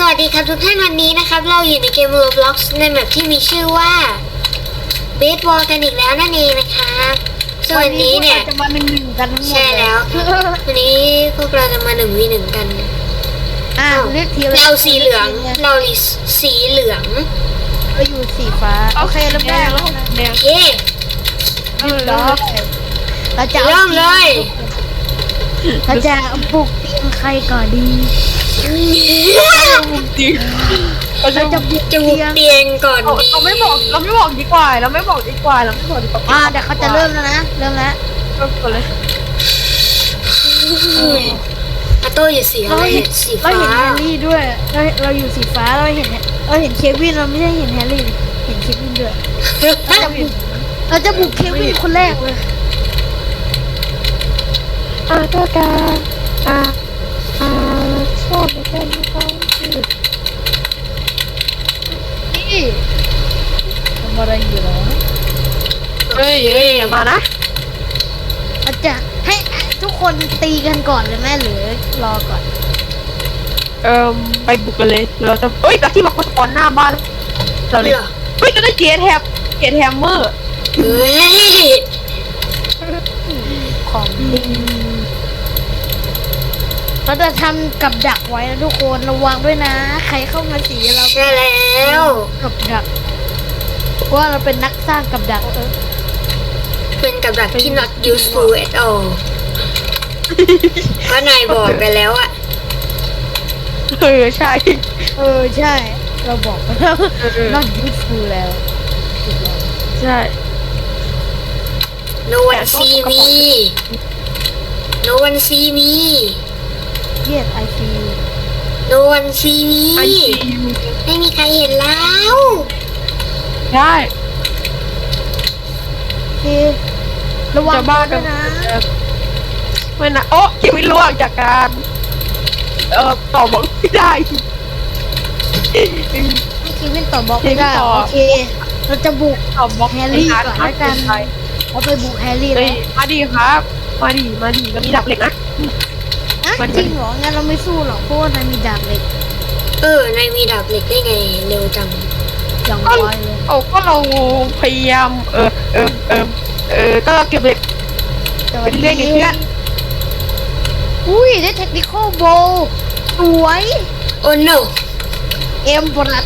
สวัสดีครับทุกท่านวันนี้นะครับ เราอยู่ในเกม Roblox ในแมปที่มีชื่อว่า b a s e b a l l กันอีกแล้วนั่นเองนะครับส่วนวันนี้เนี่ยจะมาหนึ่งหนึ่งกันทั้งหมดใช่แล้ววันนี้พวกเราจะมาหนึ่งวีหนึ่งกันอะเลือกทีละเราสีเหลืองเราสีเหลืองเราอยู่สีฟ้าโอเคเริ่มแรกแล้วแดงโอเคเออเราเราจะอาเริ่มเลยเราจะปลุกเตียงใครก่อนดี จริงเราเราจะจะปลุกจะเตีบุกยงเตียงก่อนเราดีเราไม่บอกเราไม่บอกดีกว่าเราไม่บอกดีกว่าเราไม่บอกดีกว่าอ่าเดี๋ยวเขาจะเริ่มแล้วนะ เริ่มแล้วเริ่มก่อนเลยอาโต้อยู่สีอะไรเราเห็นสีเราฟ้าเห็นแฮร์รี่ด้วยเราเราอยู่สีฟ้าเราเห็นเราเห็นเควินเราไม่ได้เห็นแฮร์รี่เห็นเควินด้วยเราจะบุกเราจะบุกเควินคนแรกเลยอ่าก็การอ่าอ่า ชอบในการที่เขานี่ทำอะไรอยู่เหรอเฮ้ยเฮ้ยอย่ามานะอาจจะให้ทุกคนตีกันก่อนเลยไหมหรือรอก่อน เอ่อไปบุกกันเลยเราจะเฮ้ยแต่ที่มาคนสปอนหน้าบ้านเราเลยเหรอเฮ้ยจะได้เกียร์แท็บเกียร์แฮมเมอร์เฮ้ยของดี เราจะทำกับดักไว้นะทุกคนระวังด้วยนะ ใครเข้ามาสีเราใช่แล้วกับดักเพราะว่าเราเป็นนักสร้างกับดักเออเป็นกับดักที่ not useful at all ก็นายบอกไปแล้วอะเออใช่ เออใช่ เราบอกไปแล้วเออ not useful แล้วใช่ no one see me no one see me เย็ดไอซี no one see me ไอซีไม่มีใครเห็นแล้วใช่โอเคระวังจะบ้าด้กัวนยนะไม่นะโอ้ชีวิตล่วงจากการ เอ่อต่อบอกไม่ได้ ให้เควินต่อบล็อกไม่ได้ต่อ โอเค เราจะบุก ต่อบอกแฮร์รี่ก่อนแล้วกัน เราไปบุกแฮร์รี่เฮ้แล้ยวมาดีครับ มาดีมาดีก็มีดับเหล็กนะอะ มันจริงเหรอ งั้นเราไม่สู้หรอกเพราะว่านายมีดาบเหล็กเออนายมีดาบเหล็กได้ไงเร็วจังอย่างก็ร้อยเลยโอ้ก็เราพยายามเออเออเออเออก็เราเก็บเหล็กแต่วันเรื่อยๆเรื่อยอุ้ยได้เทคนิคอลโบสวยโอ้ no เอ็มบรัด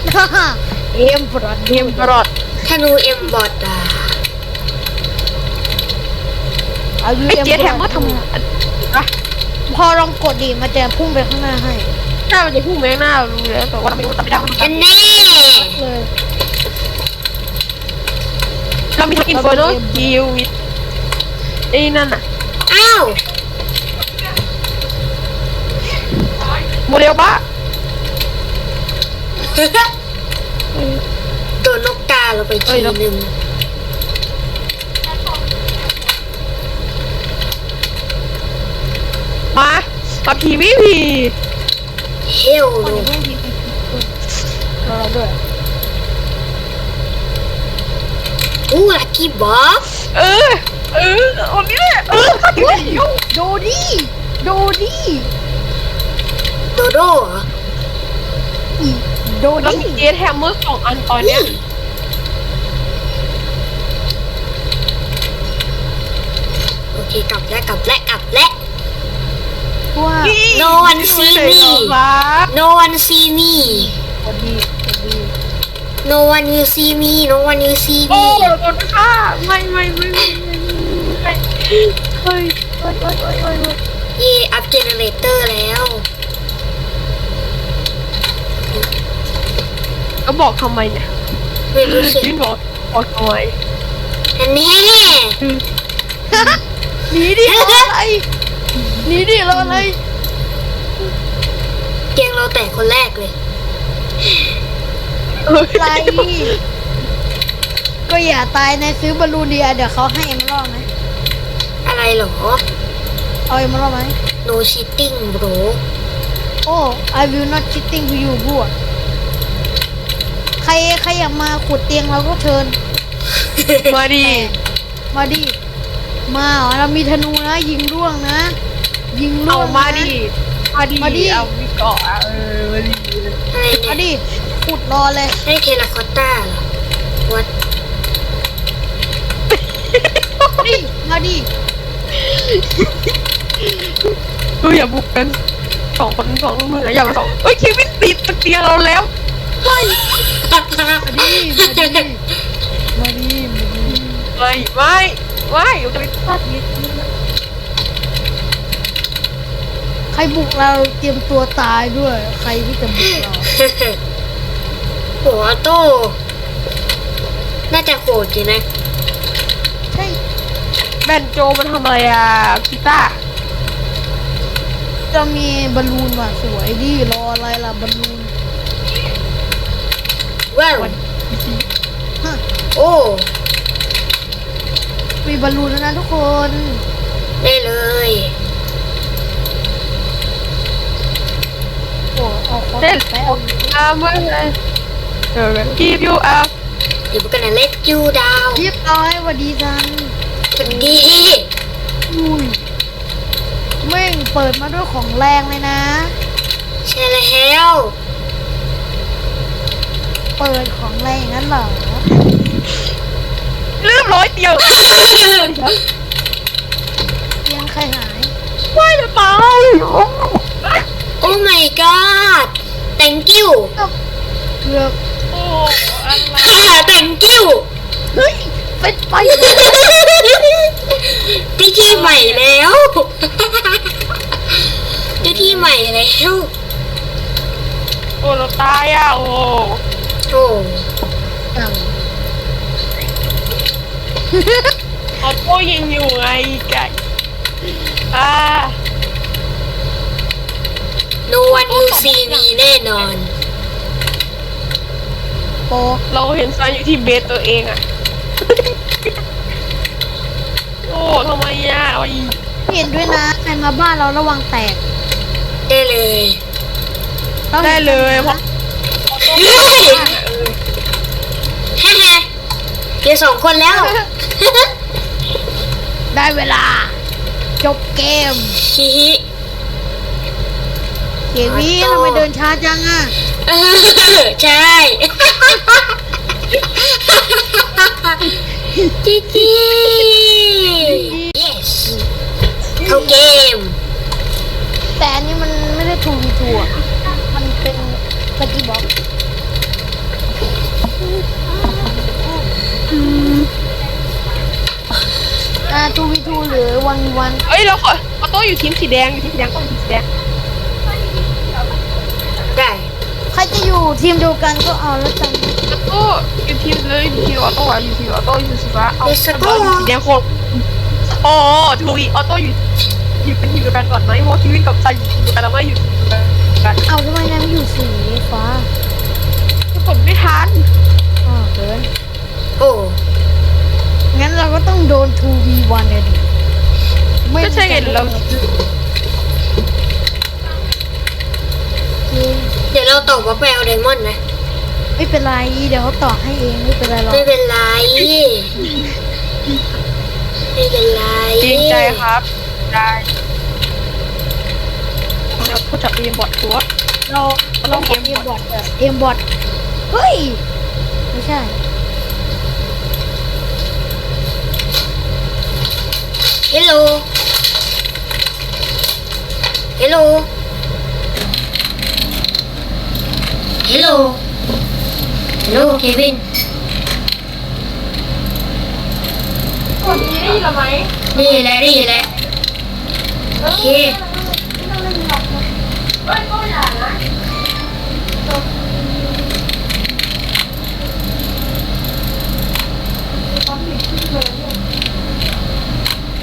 เอ็มบรัดเทียมตลอดธนูเอ็มบอดอะอายุไอ้เอ็มเจี๊ยแฮมเมอร์ทำอะ พอลองกดดิมันจะพุ่งไปข้างหน้าให้หน้ามันจะพุ่งไปข้างหน้ารู้แล้วแต่ว่าไม่รู้ตัดไม่ได้อันแน่เลยเรามีทั้งอินเฟอร์โนคิวมีไอ้นั่นน่ะอ้าวโมเดลบ้าโดนนกกาเราไปทีหนึ่ง มามาพีวีพีเฮลคนอย่าเพิ่งพิมพ์รอเราด้วยอู้ลักกี้บ็อกเออ เออวันนี้แหละเออมาถึงแล้วโดดีโดดีโดโดเหรออีโดเราดีมีเจสแฮมเมอร์สองอันตอนเนี้ยโอเคกลับแล้วกลับแล้วกลับแล้ว ว่า No one see me ครับ no one see me โดดีโดดี no one will see me no one will see โอ้ me โดนฆ่าไม่ไม่ไม่ไม่ไม่เฮ้ยเฮ้ยเฮ้ยเฮ้ยเฮ้ยเย่อัพเจเนเรเตอร์แล้ว ก็บอกทำไมเนี่ยไม่รู้สึกยิ่งบอกบอกทำไมอันแน่หนีดิรออะไร หนีดิรออะไรเกียงเราแตกคนแรกเลยเฮ้ยอะไร ก็อย่าตายในซื้อบอลลูนเดียเดี๋ยวเขาให้เอ็มรอดไหมอะไรเหรอ เอาเอ็มรอดไหม no cheating bro โอ้ I will not cheating to you บัวใครใครอยากมาขุดเตียงเราก็เชิญ มาดีมาดิ มาเหรอเรามีธนูนะยิงร่วงนะ ยิงร่เอาวงนะ มาดีมาดีมาดิ เอาวิเกาะเออมาดิอะไรเอาเนี่ยดิขุดรอเลยให้เทราคอตต้าเหรอวัดเอาดิมาดิเอออย่าบุกกันสองคนสองมืออย่ามาสองเอ้ยเควินติดตะเกียงเราแล้วมาดิมาดิมาดิมาดิไม่ไม่ไม่ เดี๋ยวจะไปตัดนิดใครบุกเราเตรียมตัวตายด้วย ใครที่จะบุกเราหัวโตน่าจะโหดอยู่นะใช่แบนโจมันทำอะไรอะกีตาร์จะมีบอลลูนว่ะสวยดิรออะไรล่ะบอลลูนว้าวฮะโอ้ มีบอลลูนแล้วนะทุกคน ได้เลยโอ้เอาคอเต้นแปะอ่าเมื่อไหร่เออกีบยูอะเดี๋ยวกันนะเล็กยูดาวเรียบร้อยสวัสดีจันสวัสดีอุ้ยแม่งเปิดมาด้วยของแรงเลยนะ ใช่แล้วเปิดของแรงอย่างนั้นเหรอเริ่มร้อยเดียว เตียงใครหาย ไม่จะตาย โอ้ my god thank you เกือบโอ้อะไร thank you เฮ้ยเป็นไปได้ที่ใหม่แล้วได้ที่ใหม่แล้วโอ้เราตายอะโอ้โอ้จังออโต้ยิงอยู่ไงไก่อ่า no one will see me แน่นอนโปเราเห็นซันอยู่ที่เบสตัวเองอะโอ้ทำไมอะไอ้เห็นด้วยนะใครมาบ้านเราระวังแตกได้เลยราห็นได้เลยเพราะเฮ้ยฮ่าฮ่าเดี๋ยวสองคนแล้วได้เวลา จบเกม ฮิฮิ เกวีอ๋อทำไมเดินช้าจังอะเออใช่จีจี yes เข้าเกม แต่อันนี้มันไม่ได้ทูวีทูอะมันเป็นสกีบ็อกอ่าทูวีทูหรือวันวันเอ้ยเราขอออโต้อยู่ทีมสีแดงอยู่ทีมสีแดงต้องทีมสีแดง ได้ ใคร จะอยู่ทีมเดียวกันก็เอาแล้วกันออโต้อยู่ทีมเลยอยู่ทีมออโต้อะอยู่ทีมออโต้อยู่สีฟ้าเอาเดสแล้วโกอยู่สีแดงโคนโอ้ทูวีออโต้อยู่อยู่เป็นทีมเดียวกันก่อนไหมเพราะทีวีกับซันอยู่ทีมเดียวกันแล้วไม่อยู่ทีมเดียวกันเอาทำไมนายไม่อยู่สีฟ้ากดไม่ทันอ่าวเกินโอ้งั้นเราก็ต้องโดน 2v1 เลยดิม่ก็ใช่ไงเราโอเค เดี๋ยวเราตอบว่าไปเอาไดมอนด์นะ ไม่เป็นไรเดี๋ยวเขาต่อให้เองไม่เป็นไรหรอกไม่เป็นไร ไม่เป็นไรเกรงใจครับ ได้เดี๋ยวพูดจับเอ็มบอดตัวเราเราเกเอ็มมบบออดดเอ็มบอดเฮ้ย ไม่ใช่ฮัลโหลฮัลโหล ฮัลโหล ฮัลโหลเควินคนนี้ได้ยินไหมนี่แหละนี่แหละโอเคเอ้ยก็อย่านะ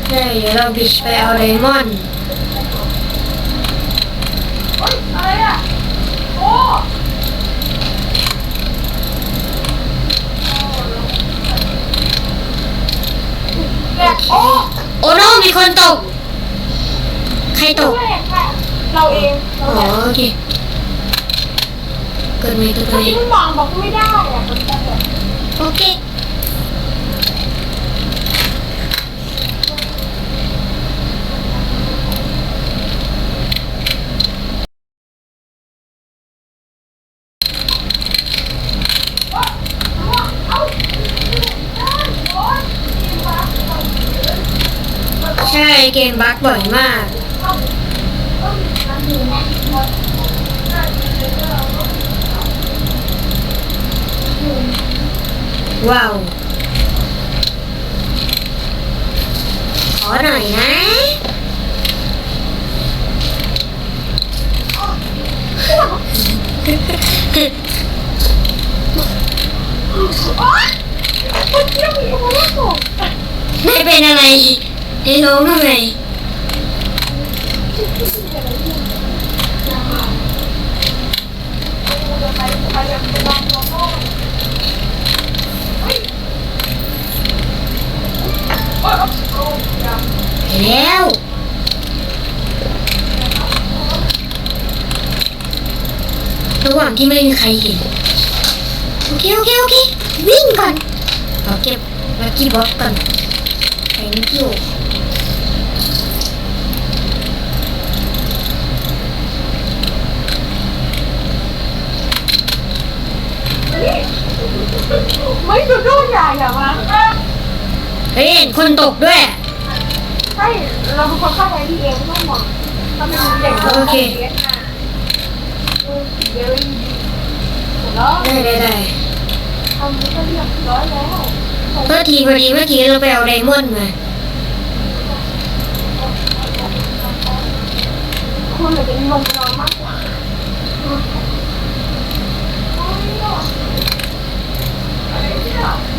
ได้เดี๋ยวเราบิชไปเอาไดมอนด์ เฮ้ยอะไรอะ โอ้แกโอ้ โอ้โน มีคนตก ใครตก เราเองอ๋อโอเค เกิดไหมเกิดไหมที่มันวางบอกไม่ได้อะโอเค เกมบั๊กบ่อยมาก ว้าวขอหน่อยนะไม่เป็นอะไร ให้ร้องทำไมแล้วระหว่างที่ไม่มีใครเห็นโอเคโอเคโอเควิ่งก่อนเอาเก็บลักกี้บ็อกก่อน thank you ไม่ดูดูอย่าอย่ามาเฮ้ยเห็นคนตกด้วย ใช่เราเป็นคนเข้าใจพี่เองไม่ต้องห่วงถ้าเป็นเด็กโอเคเดี๋ยวแล้วได้ได้ได้ทำนี้ก็เรียบร้อยแล้วเพื่อทีพอดีเมื่อกี้เราไปเอาไดมอนด์มาคุณจะเป็นลมนอนมากกว่าไม่ขึ้นมาตรงนี้ไม่อยากอะไม่ไม่ไม่ไม่ก็เราไม่เอาเราไ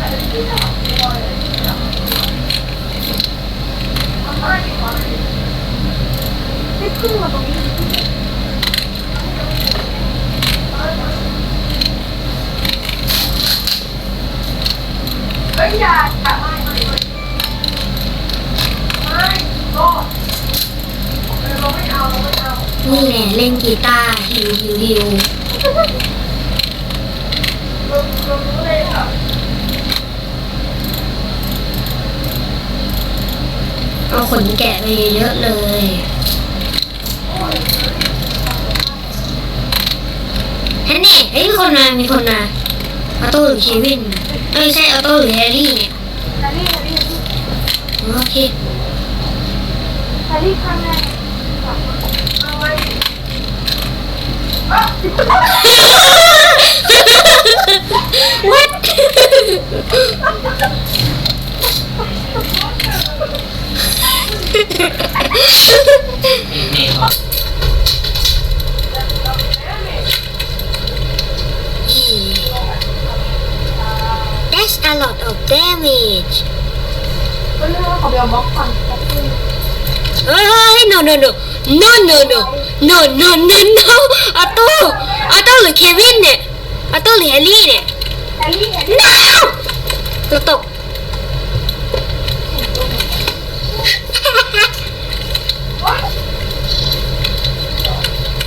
ม่เอา นี่แหละเล่นกีตาร์ฮิวฮิวฮิว เราเรารู้เลยอาขนแกะไปเยอะเลย แฮันนี่เฮ้ยมีคนมา มีคนมาออโต้หรือเควินไม่ใช่ออโต้หรือแฮร์รี่เนี่ยแฮร์รี่แฮร์รี่โอเคแฮร์รี่ข้างเอาไว้ no no no. Atau atau le Kevin ne. Atau le Ellie ne. No! Tutup.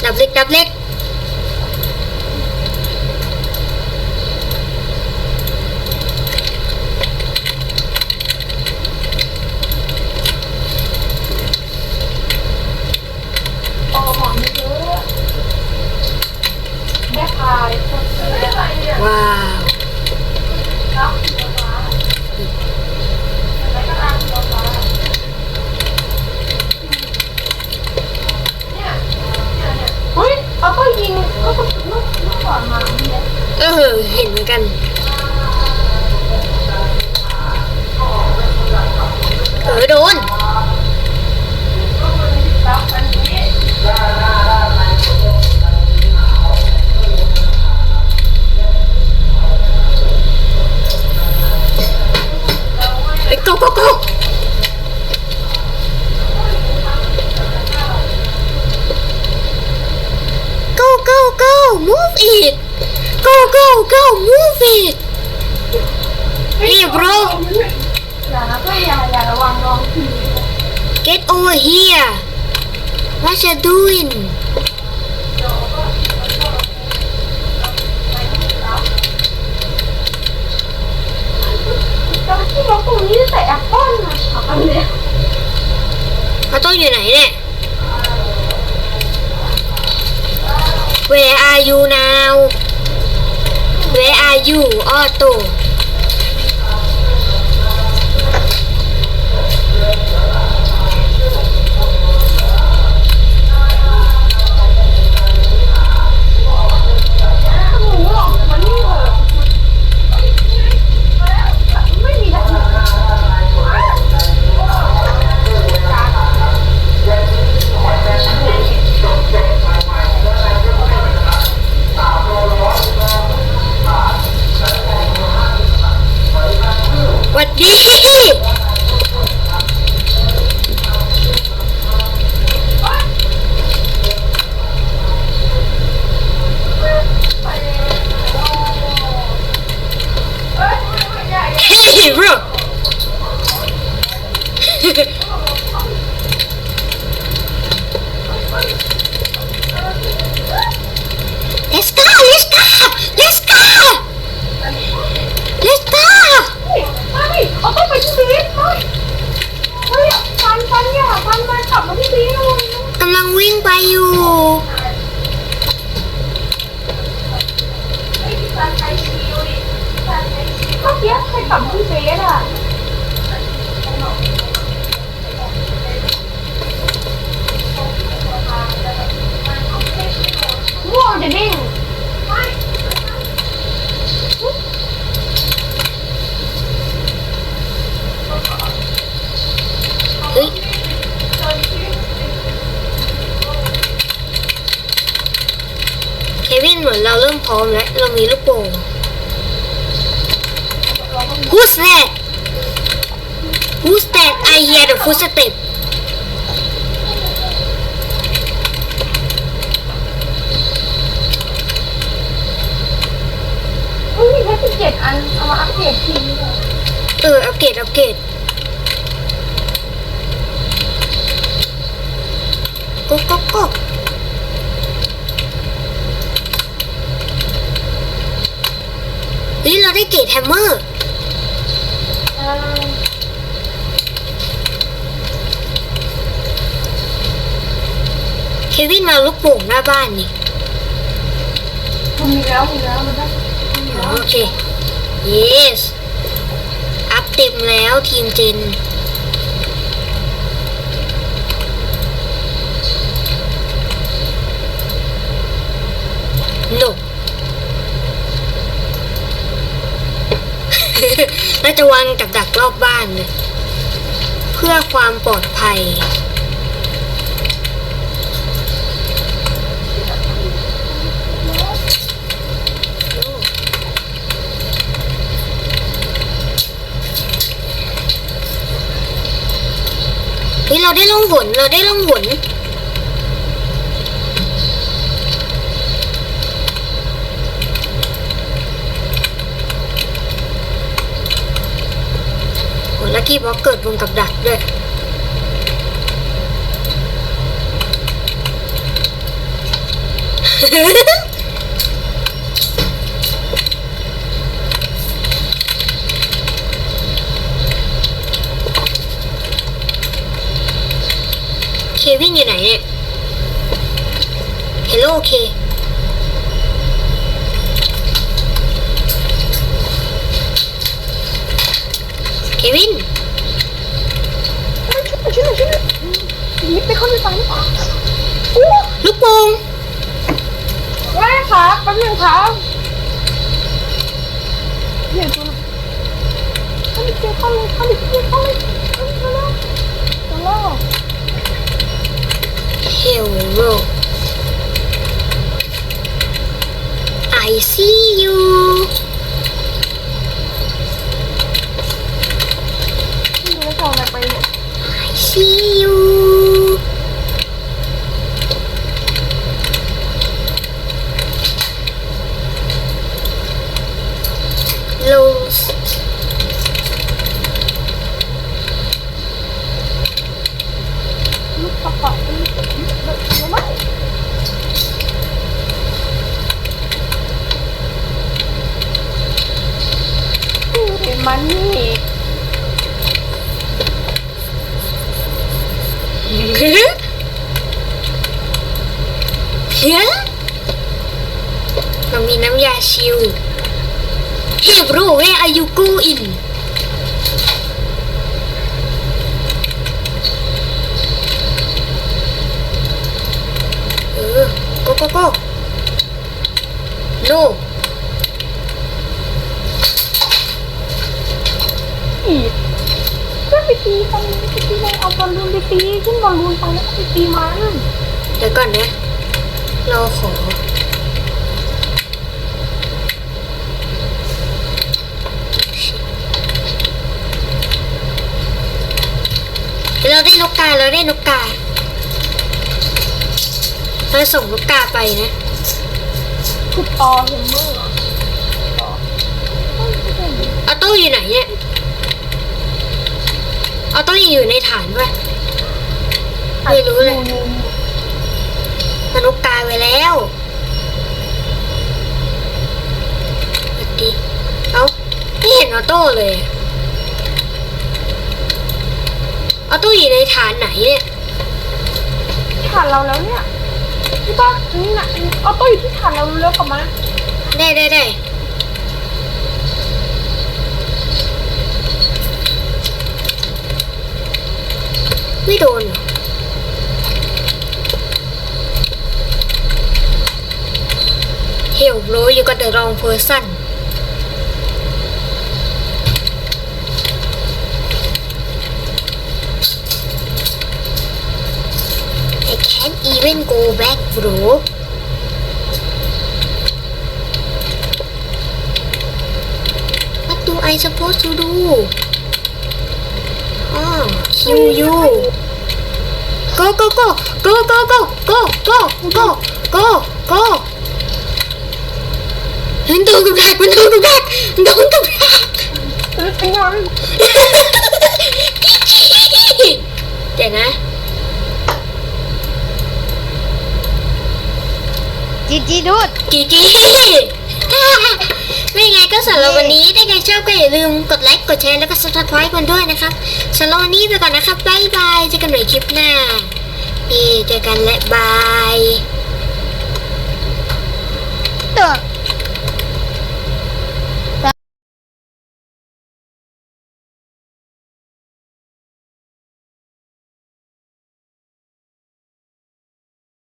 Double click double click เขาต้องอยู่ไหนเนี่ย Where are you now Where are you what ฝั่งที่เฟสอะม่วงจะเด้งฮ้ยเควินเหมือนเราเริ่มพร้อมแล้ว เรามีลูกโป่ง Who's that Who's that I hear the footstep เฮ้ยแค่สิบเจ็ดอัน เอามาอัปเดตทีเอออัปเกรดอัปเกรดก็ก็ก็เฮ้ยเราได้เกรดแฮมเมอร์ เควินมาลูกโป่งหน้าบ้านนี่มันมีแล้วมีแล้วมันได้อ๋อโอเค yes อัพเต็มแล้วทีมเจน no น่าจะวางกับดักรอบบ้านเลยเพื่อความปลอดภัยเฮ้ยเราได้ล่องหนเราได้ล่องหน ลักกี้บ็อกเกิดบนกับดักด้วย เควินอยู่ไหนเนี่ย เฮลโลเค เควิน ช่วยหน่อยช่วยหน่อยยิบไปเข้าไปฟังนี่โอ้ ลูกโป่ง แม่ครับแป๊บนึงครับเดี๋ยวตัวเข้าไปเจอเข้าเลยเข้าไปเจอเข้าเลยเข้าไปแล้วตัวล่อ เฮลโล I see you ไม่รู้จะเอาอะไรไปเนี่ย I see you โลส ลูกกระเป๋าเป็นแบบนี้ไหมเห็นมันนี่ เฮ้ยเรามี น้ำยาชิลเฮบรูเวอายุกูอินเออ go go go no อีกก็ไปตีตรงนี้ไปตีเลยเอาบอลลูนไปตีขึ้นบอลลูนไปแล้วก็ไปตีมันเดี๋ยวก่อนนะ เราขอ เราได้นกกาเราได้นกกาเราส่งนกกาไปนะคือตอเฮมเมอร์ต่อออโต้อยู่ไหนเนี่ยออโต้ยังอยู่ในฐานปะไม่รู้เลยมันนกกาไว้แล้วสวัสดี เอ้า ไม่เห็นออโต้เลย อะออโต้อยู่ในฐานไหนเนี่ยฐานเราแล้วเนี่ยพี่ต้านี่นะเอาโต้อยู่ที่ฐานเราเร็วๆกลับมาได้ได้ได้ไม่โดนเหรอ hell bro you got the wrong person I go back bro What do I supposed to do? Oh, kill you. Go, go, go, go, go, go, go, go, go, go, go. มันโดนกับดักมันโดนกับดักมันโดนกับดักเดี๋ยวนะ จีจีดูดจีจีไม่ไงก็สำหรับวันนี้ถ้าใครชอบก็อย่าลืมกดไลค์กดแชร์แล้วก็ subscribe กันด้วยนะครับสำหรับวันนี้ไปก่อนนะครับบายบายเจอกันใหม่คลิปหน้านี่เจอกันและบายเตอะ